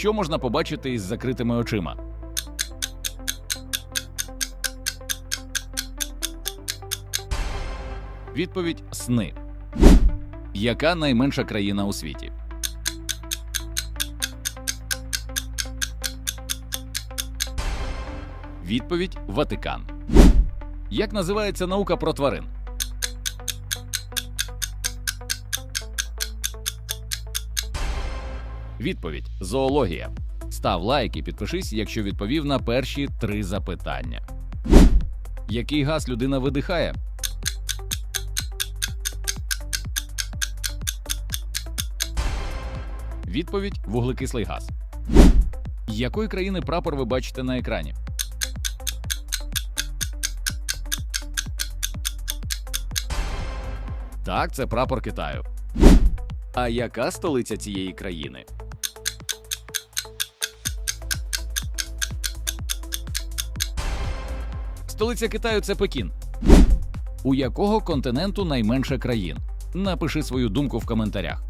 Що можна побачити із закритими очима? Відповідь сни. Яка найменша країна у світі? Відповідь Ватикан. Як називається наука про тварин? Відповідь зоологія. Став лайк і підпишись, якщо відповів на перші три запитання. Який газ людина видихає? Відповідь вуглекислий газ. Якої країни прапор ви бачите на екрані? Так, це прапор Китаю. А яка столиця цієї країни? Столиця Китаю це Пекін. У якого континенту найменше країн? Напиши свою думку в коментарях.